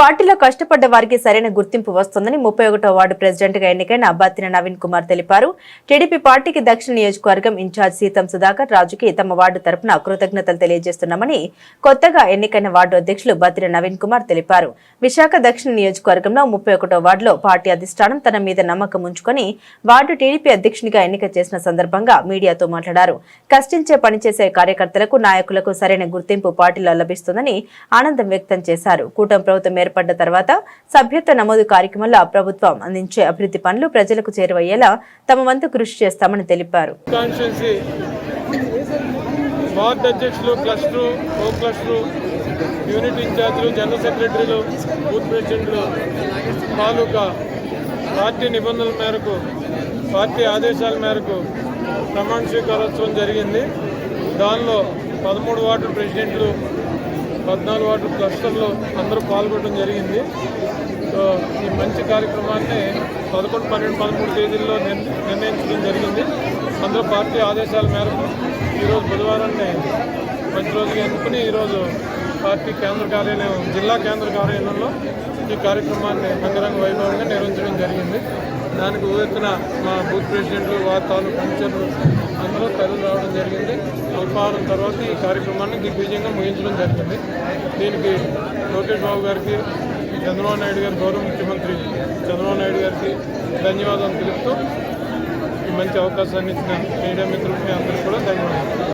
పార్టీలో కష్టపడ్డ వారికి సరైన గుర్తింపు వస్తుందని ముప్పై ఒకటో వార్డు ప్రెసిడెంట్గా ఎన్నికైన బత్తిన నవీన్ కుమార్ తెలిపారు. టీడీపీ పార్టీకి దక్షిణ నియోజకవర్గం ఇన్ఛార్జ్ సీతం సుధాకర్ రాజుకి తమ వార్డు తరపున కృతజ్ఞతలు తెలియజేస్తున్నామని కొత్తగా ఎన్నికైన వార్డు అధ్యక్షులు బత్తిన నవీన్ కుమార్ తెలిపారు. విశాఖ దక్షిణ నియోజకవర్గంలో ముప్పై ఒకటో వార్డులో పార్టీ అధిష్టానం తన మీద నమ్మకం ఉంచుకొని వార్డు టీడీపీ అధ్యక్షునిగా ఎన్నిక చేసిన సందర్భంగా మీడియాతో మాట్లాడారు. కష్టించే పనిచేసే కార్యకర్తలకు నాయకులకు సరైన గుర్తింపు పార్టీలో లభిస్తుందని ఆనందం వ్యక్తం చేశారు. కూటమి ప్రభుత్వం ఏర్పడ్డ తర్వాత సభ్యత్వ నమోదు కార్యక్రమంలో ప్రభుత్వం అందించే అభివృద్ధి పనులు ప్రజలకు చేరువయ్యేలా తమ వంతు కృషి చేస్తామని తెలిపారు. వార్డ్ అధ్యక్షులు క్లస్టరు కో క్లస్టరు యూనిట్ ఇన్ఛార్జీలు జనరల్ సెక్రటరీలు బూత్ ప్రెసిడెంట్లు తాలూకా పార్టీ నిబంధనల మేరకు పార్టీ ఆదేశాల మేరకు ప్రమాణ స్వీకారోత్సవం జరిగింది. దానిలో పదమూడు వార్డు ప్రెసిడెంట్లు పద్నాలుగు వాటర్ క్లస్టర్లో అందరూ పాల్గొనడం జరిగింది. సో ఈ మంచి కార్యక్రమాన్ని పదకొండు పన్నెండు పదమూడు తేదీల్లో నిర్ణయించడం జరిగింది. అందరూ పార్టీ ఆదేశాల మేరకు ఈరోజు బుధవారాన్ని మంచి రోజుగా ఎన్నుకుని ఈరోజు పార్టీ కేంద్ర కార్యాలయం జిల్లా కేంద్ర కార్యాలయంలో ఈ కార్యక్రమాన్ని అంగరంగ వైభవంగా నిర్వహించడం జరిగింది. దానికి ఊరెత్తున మా బూత్ ప్రెసిడెంట్లు వారి తాలూకు పంచర్లు అందరూ తరలి రావడం జరిగింది. అల్పాహారం తర్వాత ఈ కార్యక్రమాన్ని దిగ్విజయంగా ముగించడం జరిగింది. దీనికి లోకేష్ బాబు గారికి చంద్రబాబు నాయుడు గారు గౌరవ ముఖ్యమంత్రి చంద్రబాబు నాయుడు గారికి ధన్యవాదాలు తెలుపుతూ ఈ మంచి అవకాశాన్ని ఇచ్చిన మీడియా మిత్రులకి అందరికీ కూడా ధన్యవాదాలు.